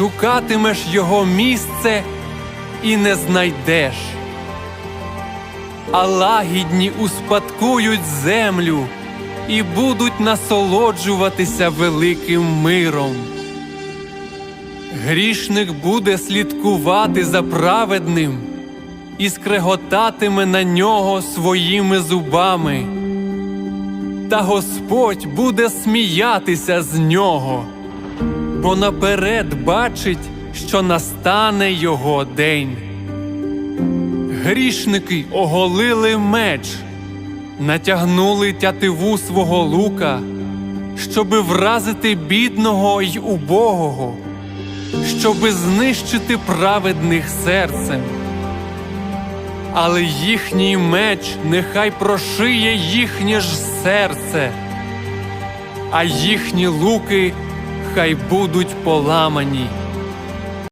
шукатимеш його місце і не знайдеш. А лагідні успадкують землю і будуть насолоджуватися великим миром. Грішник буде слідкувати за праведним і скреготатиме на нього своїми зубами. Та Господь буде сміятися з нього, бо наперед бачить, що настане його день. Грішники оголили меч, натягнули тятиву свого лука, щоби вразити бідного й убогого, щоби знищити праведних серцем. Але їхній меч нехай прошиє їхнє ж серце, а їхні луки хай будуть поламані.